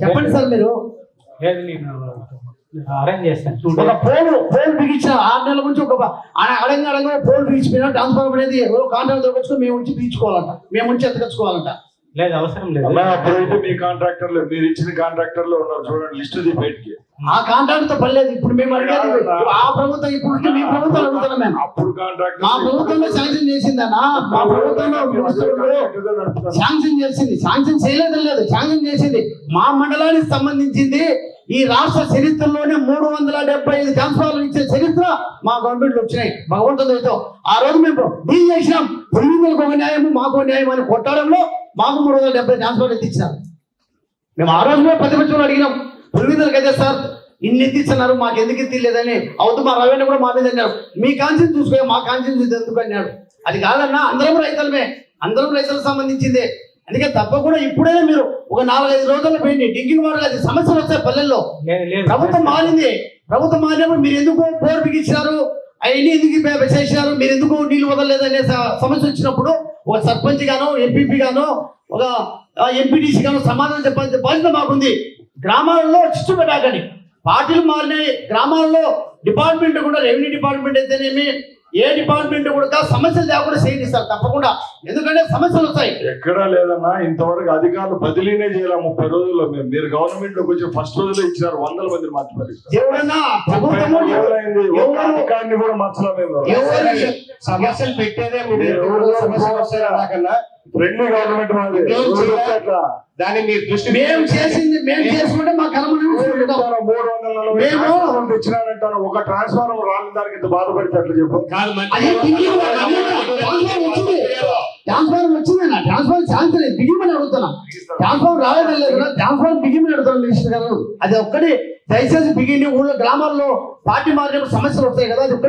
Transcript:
చెప్పండి సార్ మీరు. అరేంజ్ చేస్తాను. ఒక పోల్ పోల్ బిగించిన ఆరు నెలల నుంచి ఒక అడంగా అడంగా పోల్ బిగించిపోయినా ట్రాన్స్ఫార్మర్ అనేది ఎవరో కాంట్రాక్ట్ దొరకొచ్చుకొని మేము ఉంచి బీచుకోవాలంట మేము ఉంచి ఎత్తకొచ్చుకోవాలంట. లేదు అవసరం లేదు. అప్పుడైతే మీ కాంట్రాక్టర్లు మీరు ఇచ్చిన కాంట్రాక్టర్లు ఉన్నారు చూడండి లిస్ట్ ది బయటికి. ఆ కాంట్రాక్ట్తో పర్లేదు ఇప్పుడు మేము అడిగేది ఆ ప్రభుత్వం ఇప్పుడు ఉంటే మీ ప్రభుత్వం అడుగుతున్నాం మేము? మా ప్రభుత్వంలో శాంక్షన్ చేసిందన్నా మా ప్రభుత్వంలో శాంక్షన్ చేసింది. శాంక్షన్ చేయలేదు లేదు. శాంక్షన్ చేసింది. మా మండలానికి సంబంధించింది. ఈ రాష్ట్ర చరిత్రలోనే మూడు వందల డెబ్బై ఐదు ట్రాన్స్ఫార్మర్లు ఇచ్చే చరిత్ర మా గవర్నమెంట్ వచ్చినాయి. భగవంతుడితో ఆ రోజు మేము డీల్ చేసినాం. పులిందులకు ఒక న్యాయం మాకు న్యాయం అని కొట్టడంలో మాకు మూడు వందల డెబ్బై ట్రాన్స్ఫార్మర్లు ఎత్తిచ్చినారు మేము ఆ రోజు ప్రతిపక్షంలో అడిగినాం. పులిందులకు అయితే సార్ ఇన్ని ఎత్తిస్తున్నారు మాకు ఎందుకు ఎత్తిలేదని అవుతూ మా రవీణ కూడా మా మీద అన్నారు. మీ కాన్సెన్స్ చూసుకో మా కాన్సెన్స్ ఎందుకు అన్నాడు అది కాదన్నా అందరం రైతులమే. అందరం రైతులకు సంబంధించిందే. అందుకే తప్పకుండా ఇప్పుడే మీరు ఒక నాలుగైదు రోజుల్లో పోయింది డింకింగ్ వాటర్ అది సమస్యలు వస్తాయి పల్లెల్లో. ప్రభుత్వం మారింది. ప్రభుత్వం మారినప్పుడు మీరు ఎందుకు బోర్ బిగించారు అవన్నీ ఎందుకు చేసినారు? మీరు ఎందుకు నీళ్ళు వదలలేదనే సమస్య వచ్చినప్పుడు ఒక సర్పంచ్ గానో ఎంపీపీ గానో ఒక ఎంపీటీసీ గానో సమాధానం చెప్పాల్సిన బాధ్యత మాకుంది. గ్రామాలలో చిచ్చు పెట్టాకని పార్టీలు మారినాయి. గ్రామాల్లో డిపార్ట్మెంట్ కూడా రెవెన్యూ డిపార్ట్మెంట్ అయితేనేమి ఏ డిపార్ట్మెంట్ కూడా సమస్యలు లేకుండా చేయనిస్తారు తప్పకుండా. ఎందుకంటే సమస్యలు వస్తాయి. ఎక్కడా లేదన్నా ఇంతవరకు అధికారులు బదిలీనే చేయాలి ముప్పై రోజుల్లో? మీరు మీరు గవర్నమెంట్లోకి వచ్చి ఫస్ట్ రోజులో ఇచ్చినారు వందల మంది మార్చిపోయి దేవుడన్నా ప్రభుత్వము ఒక్క అధికారిని కూడా మార్చలేదు ఎవరు? సమస్యలు పెట్టేదే ఫ్రెండ్లీ గవర్నమెంట్ దాన్ని మీరు దృష్టి మేము చేసింది మేము చేసుకుంటే మా చెప్తాను, మూడు వందల మేము- తెచ్చినానంటాను ఒక ట్రాన్స్ఫార్మర్ రాని దానికి ఇంత బాధపడితే అట్లా చెప్పు. కాదు అది దిగి ట్రాన్స్ఫార్మర్ వచ్చింది. ట్రాన్స్ఫార్మర్ వచ్చిందన్న. ట్రాన్స్ఫార్మర్ ఛాన్స్ లేదు. బిగిమని అడుగుతున్నా. ట్రాన్స్ఫార్మర్ రావడం లేదు ట్రాన్స్ఫార్మర్ బిగిమని అడుగుతాను మినిస్టర్ గారు అది ఒక్కటి. దయచేసి బిగిండి ఊళ్ళో గ్రామాల్లో పార్టీ మారినప్పుడు సమస్యలు వస్తాయి కదా. అది